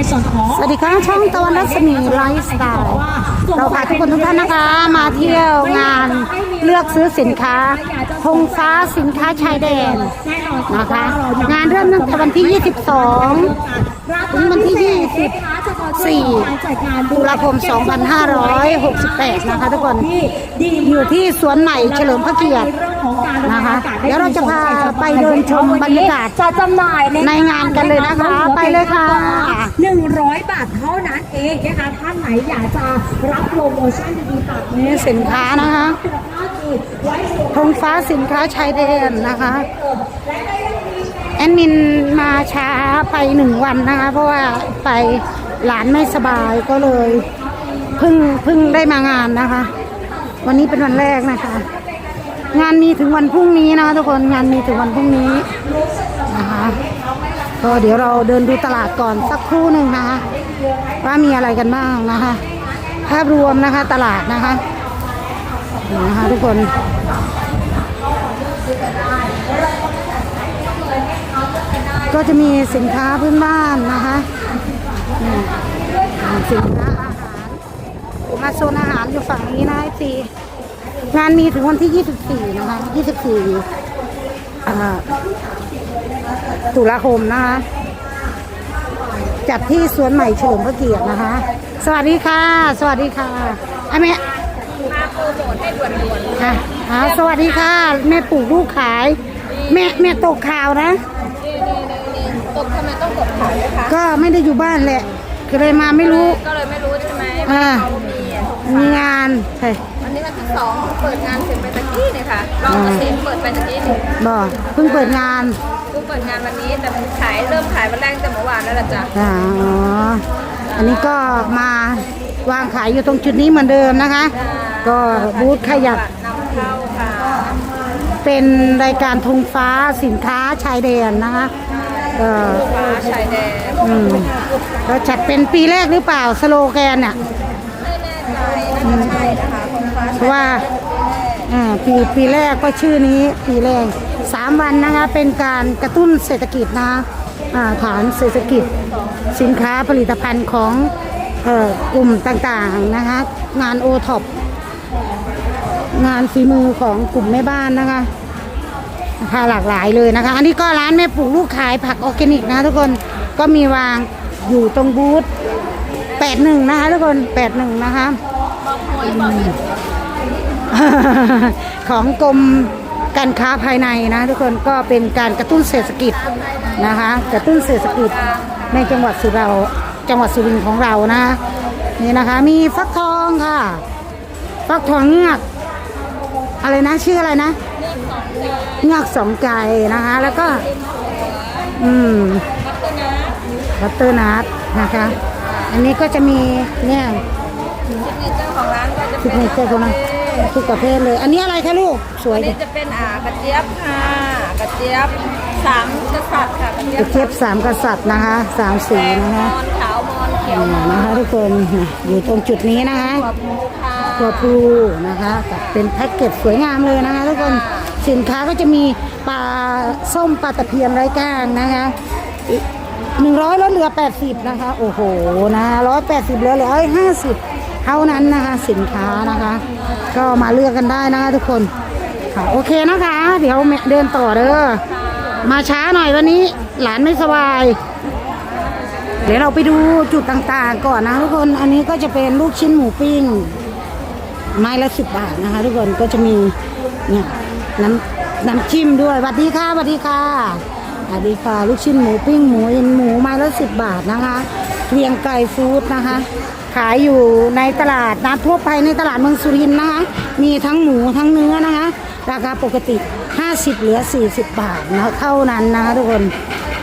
สวัสดีค่ะช่องตะวันรัศมีไลฟ์สไตล์เราพาทุกคนทุกท่านนะคะ มาเที่ยวงานเลือกซื้อสินค้าธงฟ้าสินค้าชายแดนแน่นอนนะคะ งานเริ่มตั้งแต่วันที่ 22 ถึงวันที่ 24 ตุลาคม 2568 นะคะทุกคนอยู่ที่สวนใหม่เฉลิมพระเกียรติ นะคะ เดี๋ยวเราจะพาไปเดินชมบรรยากาศจะจำหน่ายในงานกันเลยนะคะ ไปเลยค่ะหนึ่งร้อยบาทเท่านั้นเองนะคะท่านไหนอยากจะรับโปรโมชั่นดีๆแบบนี้นี่สินค้านะคะคุณภาพดีไว้สวมธงฟ้าสินค้าชายแดนนะคะแอดมินมาช้าไปหนึ่งวันนะคะ เพราะว่าไปหลานไม่สบายก็เลยเพิ่งเพิ่งได้มางานนะคะ วันนี้เป็นวันแรกนะคะ งานมีถึงวันพรุ่งนี้นะคะทุกคนงานมีถึงวันพรุ่งนี้นะคะก็เดี๋ยวเราเดินดูตลาดก่อนสักครู่หนึ่งนะคะว่ามีอะไรกันบ้างนะคะภาพรวมนะคะตลาดนะคะนะคะทุกคนก็จะมีสินค้าพื้นบ้านนะคะสินค้าอาหาร มาโซนอาหารอยู่ฝั่งนี้นะไอซี งานมีถึงวันที่ 24 นะคะ 24อ่าตุลาคมนะคะ จัดที่สวนใหม่เฉลิมพระเกียรตินะคะ สวัสดีค่ะ สวัสดีค่ะไอ้แม่มาโปรโมทให้ด่วนๆค่ะอ่าสวัสดีค่ะ แม่ปลูกลูกขาย แม่แม่ตกข่าวนะนี่นี่นี่นี่ตกทำไมต้องกดขายด้วยคะก็ไม่ได้อยู่บ้านแหละก็เลยมาไม่รู้ ก็เลยไม่รู้ใช่ไหมอ่าว่าเขามีอะมีงานใช่วั นนี้วันที่สองเปิดงานเสร็จไปตะกี้เนี่ยค่ะลองเกษตรเปิดไปตะกี้นี่บอกเพิ่งเปิดงานเพิ่งเปิดงานวันนี้แต่ขายเริ่มขายวันแรกแต่เมื่อวานแล้วล่ะจ้ะอ๋ออันนี้ก็มาวางขายอยู่ตรงจุดนี้เหมือนเดิมนะคะ ก็บูธขยับนำเข้าค่ะเป็นรายการธงฟ้าสินค้าชายแดนนะคะเออฟ้าชายแดนอืมก็จัดเป็นปีแรกหรือเปล่าสโลแกนอะไม่แน่ใจน่าจะใช่นะคะของฟ้า เพราะว่าอ่าปีปีแรกก็ชื่อนี้ปีแรกสามวันนะคะเป็นการกระตุ้นเศรษฐกิจนะอ่าฐานเศรษฐกิจสินค้าผลิตภัณฑ์ของเอ่อกลุ่มต่างๆนะคะงานโอท็อปงานฝีมือของกลุ่มแม่บ้านนะคะราคาหลากหลายเลยนะคะ อันนี้ก็ร้านแม่ปลูกลูกขายผักออร์แกนิกนะทุกคนก็มีวางอยู่ตรงบูธ81นะคะทุกคน81นะคะ ของกรมการค้าภายในนะทุกคนก็เป็นการกระตุ้นเศรษฐกิจนะคะ กระตุ้นเศรษฐกิจในจังหวัดสุเราจังหวัดสุรินทร์ของเรานะนี่นะคะ มีฟักทองค่ะ ฟักทองเงือก อะไรนะชื่ออะไรนะเงือกสองใจนะคะ แล้วก็ อืมบัตเตอร์นัทนะคะ อันนี้ก็จะมีเนี่ยซิกเนเจอร์ของร้านก็จะทุเป็กนเนเจอร์คนนะ ทุกประเภทเลย อันนี้อะไรคะลูก สวยอันจันี้งจะเป็นอ่ากระเจี๊ยบค่ะกระเจี๊ยบสามกษัตริย์ค่ะกระเจี๊ยกบระเทียบสามกษัตริย์นะคะสามสีแดงนะมคะอนขาวมอนเขียวนี่นะคะทุกคนอยู่ตรงจุดนี้นะคะขอบคุณค่ะตัวพลูนะคะกับเป็นแพ็กเกจสวยงามเลยนะคะทุกคนสินค้าก็จะมีปลาส้มปลาตะเพียนไร้ก้างนะคะหนึ่งร้อยลดเหลือแปดสิบนะคะ โอ้โหนะร้อยแปดสิบเหลือเหลือห้าสิบ เท่านั้นนะคะสินค้านะคะ ก็มาเลือกกันได้นะคะทุกคนค่ะโอเคนะคะ เดี๋ยวเดินต่อเด้อมาช้าหน่อยวันนี้หลานไม่สบาย เดี๋ยวเราไปดูจุดต่างๆ ก่อนนะทุกคนอันนี้ก็จะเป็นลูกชิ้นหมูปิ้งไม้ละสิบบาทนะคะ ทุกคนก็จะมีเนี่ยน้ำน้ำจิ้มด้วยสวัสดีค่ะสวัสดีค่ะสวัสดีค่ะ ลูกชิ้นหมูปิ้งหมูเอ็นหมูไม้ละสิบบาทนะคะ เวียงไก่ฟู้ดนะคะ ขายอยู่ในตลาดนัดทั่วไปในตลาดเมืองสุรินทร์นะคะ มีทั้งหมูทั้งเนื้อนะคะ ราคาปกติ 50 เหลือ 40 บาทนะเท่านั้นนะคะทุกคน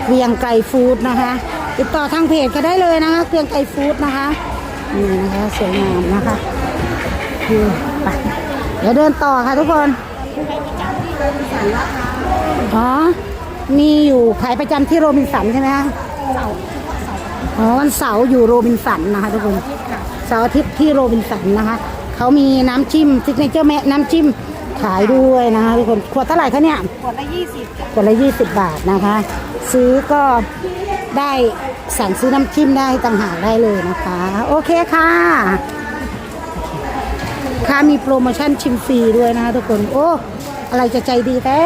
เวียงไก่ฟู้ดนะคะ ติดต่อทางเพจก็ได้เลยนะคะเวียงไก่ฟู้ดนะคะนี่นะคะสวยงามนะคะคือไปเดี๋ยวเดินต่อค่ะทุกคนอ๋อมีอยู่ขายประจำที่โรบินสันใช่ไหมคะ อ๋อวันเสาร์อยู่โรบินสันนะคะทุกคนเสาร์อาทิตย์ที่โรบินสันนะคะเขามีน้ำจิ้มซิกเนเจอร์แม่น้ำจิ้มขายด้วยนะคะทุกคนขวดเท่าไหร่คะเนี่ยขวดละยี่สิบขวดละยี่สิบบาทนะคะ ซื้อก็ได้สั่งซื้อน้ำจิ้มได้ต่างหากได้เลยนะคะ โอเคค่ะค่ะมีโปรโมชั่นชิมฟรีด้วยนะคะทุกคนโอ้อะไรจะใจดีแท้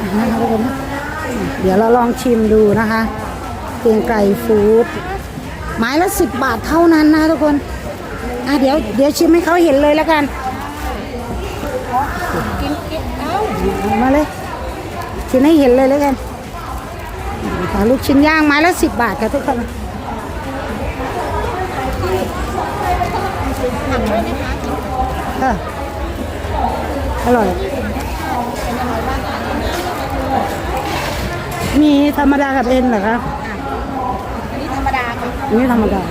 นะคะทุกคนนะเดี๋ยวเราลองชิมดูนะคะ เตียงไก่ฟู้ดไม้ละสิบบาทเท่านั้นนะทุกคนอะเดี๋ยวเดี๋ยวชิมให้เขาเห็นเลยแล้วกันกินกินเอาเอามาเลยชิมให้เห็นเลยแล้วกันลูกชิ้นย่างไม้ละสิบบาทค่ะทุกคนอร่อย มีธรรมดากับเอ็นเหรอคะอันนี้ธร รมดาค่ะอันนี้ธรรมดา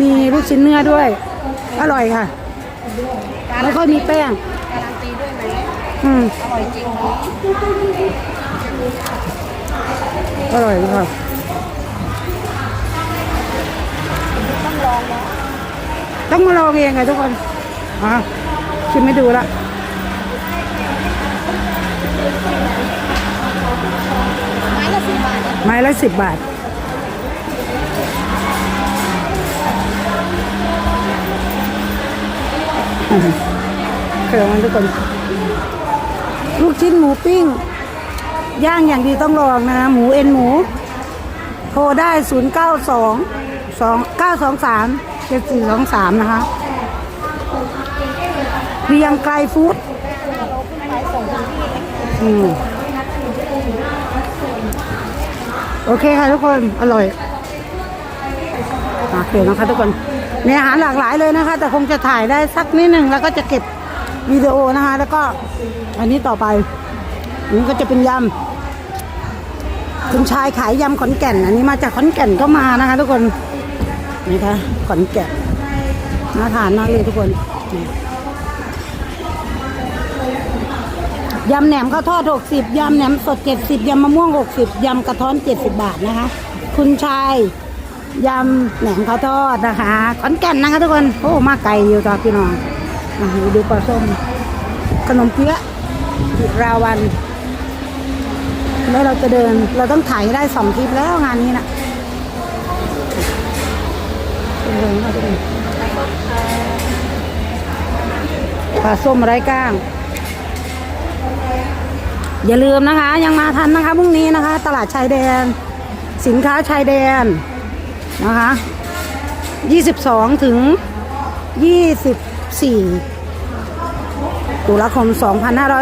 มีลูกชิ้นเนื้อด้วย อร่อยค่ะไม่ค่อยมีแป้ง การันตีด้วยไหมอืม อร่อยจริงไหมอร่อยค่ะต้องมาลองเองไงทุกคนอะชิมไม่ดูละไม้ละสิบบาท ไม้ละสิบบาท เครื่องมันทุกคน ลูกชิ้นหมูปิ้ง ย่างอย่างดีต้องลองนะ หมูเอ็นหมู โทรได้ 0 9 2 2 9 2 3 7 4 2 3 นะคะเรียงไกลฟู้ดโอเคค่ะทุกคน อร่อยโอเคนะคะทุกคน มีอาหารหลากหลายเลยนะคะ แต่คงจะถ่ายได้สักนิดหนึ่งแล้วก็จะเก็บวิดีโอนะคะ แล้วก็อันนี้ต่อไปนนี้ก็จะเป็นยำคุณชายขายยำขอนแก่น อันนี้มาจากขอนแก่นก็มานะคะ ทุกคนนี่ค่ะขอนแก่นน่าทานมากเลยทุกคนยำแหนมข้าวทอด 60ยำแหนมสด 70ยำมะม่วง 60ยำกระท้อน 70 บาทนะคะ คุณชาย ยำแหนมข้าวทอดนะคะขอนแก่นนะคะทุกคน โอ้มาไกลอยู่ต่อพี่น้องดูปลาส้ม ขนมเปี๊ยะราวัน แล้วเราจะเดินเราต้องถ่ายได้สองคลิปแล้วงานนี้นะเดินเข้าไปดูปลาส้มไร้ก้าง อย่าลืมนะคะ ยังมาทันนะคะพรุ่งนี้นะคะ ตลาดชายแดน สินค้าชายแดน นะคะ 22 ถึง 24 ตุลาคม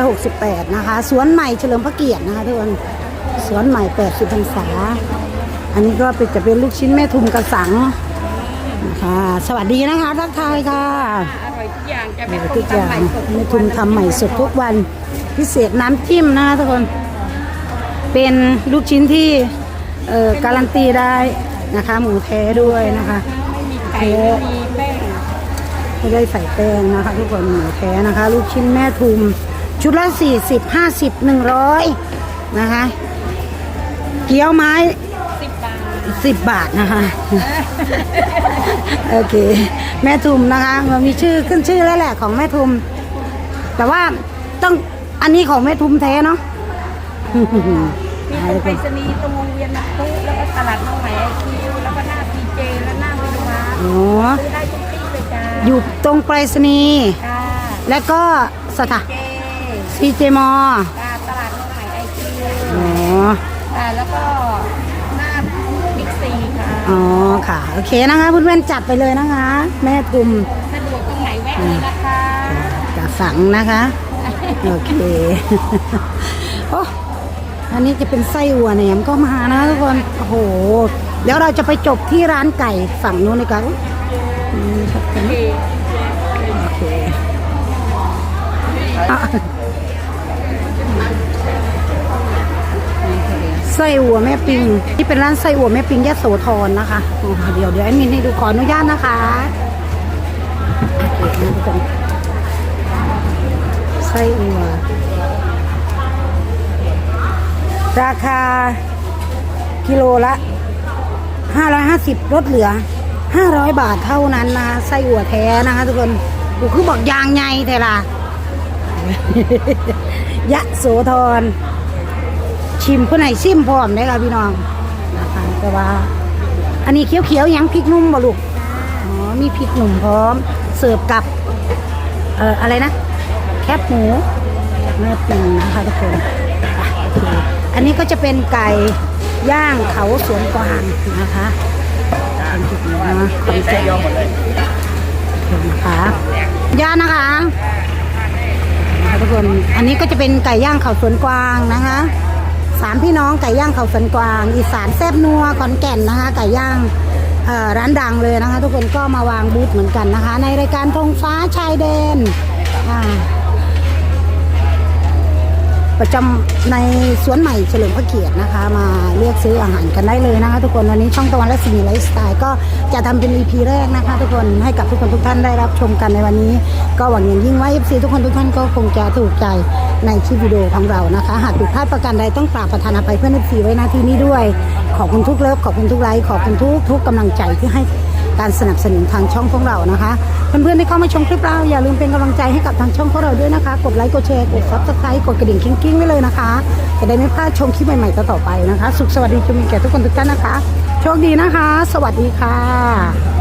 2568 นะคะ สวนใหม่เฉลิมพระเกียรตินะคะทุกคน สวนใหม่ 80พรรษา อันนี้ก็เป็นจะเป็นลูกชิ้นแม่ทุมกระสังนะคะสวัสดีนะคะทักทายค่ะ อร่อยทุกอย่างจะเอเป็นอคทุนกอย่างทำใหม่สดแม่ทุมทำใหม่สดทุกวัน พิเศษน้ำจิ้มนะคะทุกคน เป็นลูกชิ้นที่เอ่อการันตีได้ นะคะ หมูแท้ด้วยนะคะไม่มีไก่ไม่มีแป้งไม่ได้ใส่แป้งนะคะ ทุกคนหมูแท้นะคะ ลูกชิ้นแม่ทุม ชุดละสี่สิบห้าสิบหนึ่งร้อยนะคะเกี๊ยวไม้สิบบาทสิบบาทนะคะโอเค แม่ทุมนะคะมันมีชื่อขึ้นชื่อแล้วแหละของแม่ทุม แต่ว่าต้องอันนี้ของแม่ทุมแท้เนาะ มีตรงไปรษณีย์ตรงวงเวียนน้ำพุแล้วก็ตลาดน้องใหม่ไอคิวแล้วก็หน้าซีเจและหน้าวิวมาร์อ๋อซื้อได้ทุกที่เลยจ้าอยู่ตรงไปรษณีย์ค่ะแล้วก็สถานเจซีเจมอค่ะตลาดน้องใหม่ไอคิวอ๋ออ่าแล้วก็หน้าบิ๊กซีค่ะอ๋อค่ะ โอเคนะคะเพื่อนๆจัดไปเลยนะคะ แม่ทุมสะดวกตรงไหนแวะเลยนะคะกระสังนะคะ โอเค โอ้ อันนี้จะเป็นไส้อั่วแหนมก็มานะทุกคนโอ้โหเดี๋ยวเราจะไปจบที่ร้านไก่ฝั่งนู้นเลยกันโอเคไส้อัวแม่ปิงนี่เป็นร้านไส้อัวแม่ปิงยะโสธรนะคะเดี๋ยวเดี๋ยวแอดมินให้ดูขออนุญาตนะคะโอเคไส้อัว ราคากิโลละ 550ลดเหลือ 500 บาทเท่านั้นนะไส้อั่วแท้นะคะทุกคนกูคือบอกยางไงเทล่ะยะโสธรชิมเพื่อไหนซิมพร้อมได้ค่ะพี่น้องนะคะแต่ว่า อันนี้เขียวๆหยังพริกนุ่มบ่ลูกอ๋อมีพริกหนุ่มพร้อม เสิร์ฟกับเอ่ออะไรนะ แคบหมูเนื้อปิงนะคะทุกคน อันนี้ก็จะเป็นไก่ย่างเขาสวนกวางนะคะเป็นจุดนี้นะขอนแก่นนะคะย่านนะคะนะคะทุกคนอันนี้ก็จะเป็นไก่ย่างเขาสวนกวางนะคะสามพี่น้องไก่ย่างเขาสวนกวาง อีสานแซ่บนัวขอนแก่นนะคะ ไก่ย่างเอ่อร้านดังเลยนะคะ ทุกคนก็มาวางบูธเหมือนกันนะคะ ในรายการธงฟ้าชายแดนอ่า ประจำในสวนใหม่เฉลิมพระเกียรตินะคะ มาเลือกซื้ออาหารกันได้เลยนะคะ ทุกคนวันนี้ช่องตะวันและสีไลฟ์สไตล์ก็จะทำเป็น EP แรกนะคะ ทุกคนให้กับทุกคนทุกท่านได้รับชมกันในวันนี้ ก็หวังอย่างยิ่งว่า FC ทุกคนทุกท่านก็คงจะถูกใจในคลิปวิดีโอของเรานะคะ หากผิดพลาดประการใดต้องกราบประธานอภัยเพื่อน FC ไว้หน้าที่นี้ด้วย ขอบคุณทุกเลิฟขอบคุณทุกไลค์ขอบคุณทุกทุกกำลังใจที่ให้ การสนับสนุนทางช่องของเรานะคะ เพื่อนๆที่เข้ามาชมคลิปเราอย่าลืมเป็นกำลังใจให้กับทางช่องของเราด้วยนะคะ กดไลค์กดแชร์กดซับสไครต์กดกระดิ่งกิ้งๆไว้เลยนะคะจะได้ไม่พลาดชมคลิปใหม่ๆต่อไปนะคะ สุขสวัสดีจะมีแก่ทุกคนทุกท่านนะคะโชคดีนะคะ สวัสดีค่ะ